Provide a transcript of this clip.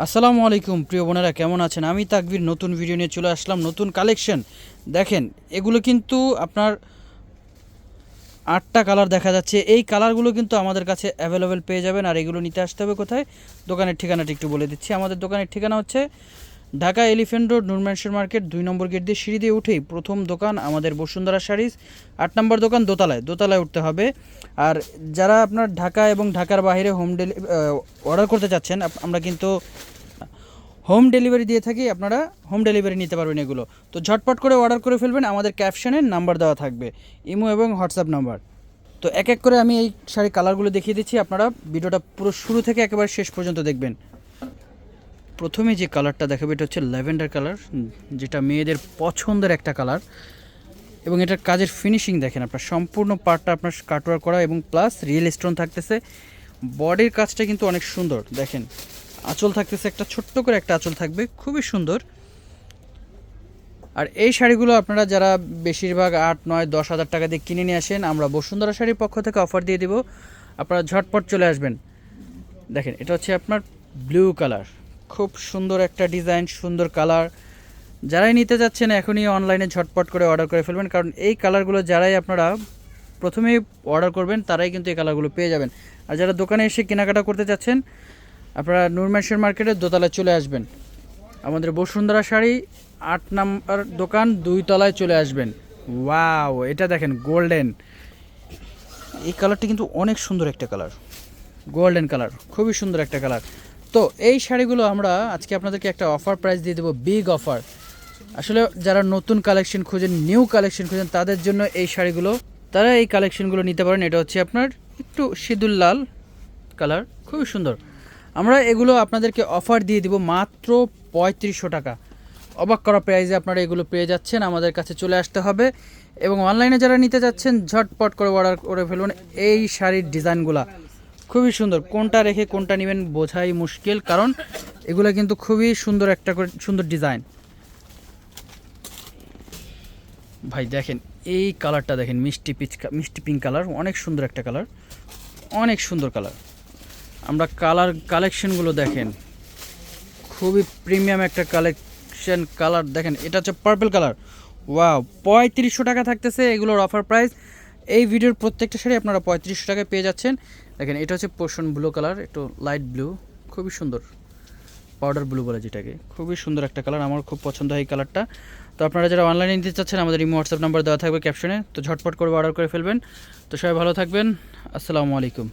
আসসালামু আলাইকুম, প্রিয় বোনেরা, কেমন আছেন? আমি তাকবির, নতুন ভিডিও নিয়ে চলে আসলাম, নতুন কালেকশন দেখেন, এগুলো কিন্তু আপনার আটটা কালার দেখা যাচ্ছে। এই কালারগুলো কিন্তু আমাদের কাছে অ্যাভেলেবেল পেয়ে যাবেন, আর এগুলো নিতে আসতে হবে কোথায়? দোকানের ঠিকানাটি একটু বলে দিচ্ছি। আমাদের দোকানের ঠিকানা হচ্ছে Dhaka elephant road Noor mansion market, দুই নম্বর গেট দিয়ে সিঁড়ি দিয়ে উঠেই প্রথম দোকান আমাদের বসুন্ধরা শাড়িজ আট নম্বর দোকান দোতলায় দোতলায় উঠতে হবে। আর যারা আপনার ঢাকা এবং ঢাকার বাইরে হোম ডেলি অর্ডার করতে চাচ্ছেন আমরা কিন্তু হোম ডেলিভারি দিয়ে থাকি, আপনারা হোম ডেলিভারি নিতে পারবেন এগুলো। তো ঝটপট করে অর্ডার করে ফেলবেন, আমাদের ক্যাপশনে নাম্বার দেওয়া থাকবে, ইমো এবং হোয়াটসঅ্যাপ নাম্বার তো এক এক করে আমি এই শাড়ি কালারগুলো দেখিয়ে দিচ্ছি, আপনারা ভিডিওটা পুরো শুরু থেকে একেবারে শেষ পর্যন্ত দেখবেন। প্রথমে যে কালারটা দেখাবে, এটা হচ্ছে ল্যাভেন্ডার কালার যেটা মেয়েদের পছন্দের একটা কালার। এবং এটার কাজের ফিনিশিং দেখেন আপনার, সম্পূর্ণ পার্টটা আপনার কাটওয়ার করা এবং প্লাস রিয়েল স্টোন থাকতেছে। বডির কাজটা কিন্তু অনেক সুন্দর, দেখেন। আঁচল থাকতেছে, একটা ছোট্ট করে একটা আঁচল থাকবে, খুবই সুন্দর। আর এই শাড়িগুলো আপনারা যারা বেশিরভাগ আট, নয়, দশ হাজার টাকা দিয়ে কিনে নিয়ে আসেন, আমরা বসুন্ধরা শাড়ির পক্ষ থেকে অফার দিয়ে দিব। আপনারা ঝটপট চলে আসবেন। দেখেন, এটা হচ্ছে আপনার ব্লু কালার খুব সুন্দর একটা ডিজাইন, সুন্দর কালার। যারাই নিতে যাচ্ছেন, এখনই অনলাইনে ঝটপট করে অর্ডার করে ফেলবেন। কারণ এই কালারগুলো যারাই আপনারা প্রথমেই অর্ডার করবেন, তারাই কিন্তু এই কালারগুলো পেয়ে যাবেন। আর যারা দোকানে এসে কেনাকাটা করতে চাচ্ছেন আপনারা নুরমেশ্বর মার্কেটের দোতলায় চলে আসবেন। আমাদের বসুন্ধরা শাড়ি, আট নাম্বার দোকান, দুই তলায় চলে আসবেন। ওয়াও, এটা দেখেন, গোল্ডেন। এই কালারটি কিন্তু অনেক সুন্দর একটা কালার। গোল্ডেন কালার, খুবই সুন্দর একটা কালার। তো এই শাড়িগুলো আমরা আজকে আপনাদেরকে একটা অফার প্রাইস দিয়ে দেবো বিগ অফার আসলে যারা নতুন কালেকশন খুঁজেন নিউ কালেকশন খুঁজেন, তাদের জন্য এই শাড়িগুলো, তারা এই কালেকশনগুলো নিতে পারেন। এটা হচ্ছে আপনার একটু সিঁদুর লাল কালার খুবই সুন্দর। আমরা এগুলো আপনাদেরকে অফার দিয়ে দিব মাত্র পঁয়ত্রিশশো টাকা। অবাক করা প্রাইসে আপনারা এগুলো পেয়ে যাচ্ছেন, আমাদের কাছে চলে আসতে হবে। এবং অনলাইনে যারা নিতে যাচ্ছেন, ঝটপট করে অর্ডার করে ফেলুন এই শাড়ির ডিজাইনগুলা খুবই সুন্দর। কোনটা রেখে কোনটা নেবেন বোঝাই মুশকিল, কারণ এগুলো কিন্তু খুবই সুন্দর একটা করে, সুন্দর ডিজাইন। ভাই, দেখেন, এই কালারটা দেখেন, মিষ্টি পিচ মিষ্টি পিঙ্ক কালার, অনেক সুন্দর একটা কালার, অনেক সুন্দর কালার। আমরা কালার, কালেকশনগুলো দেখেন, খুবই প্রিমিয়াম একটা কালেকশন কালার দেখেন, এটা হচ্ছে পার্পল কালার। ওয়াও, পঁয়ত্রিশশো টাকা থাকতেছে এগুলোর অফার প্রাইস এই ভিডিওর প্রত্যেকটা শাড়ি আপনারা পঁয়ত্রিশশো টাকায় পেয়ে যাচ্ছেন। দেখেন, এটা হচ্ছে পোষণ ব্লু কালার, একটু লাইট ব্লু খুবই সুন্দর। পাউডার ব্লু বলে যেটাকে। খুবই সুন্দর একটা কালার, আমার খুব পছন্দ হয় এই কালারটা। তো আপনারা যারা অনলাইনে নিতে চাচ্ছেন, আমাদের ইমো হোয়াটসঅ্যাপ নাম্বার দেওয়া থাকবে ক্যাপশনে তো ঝটপট করে অর্ডার করে ফেলবেন। তো সবাই ভালো থাকবেন। আসসালামু আলাইকুম।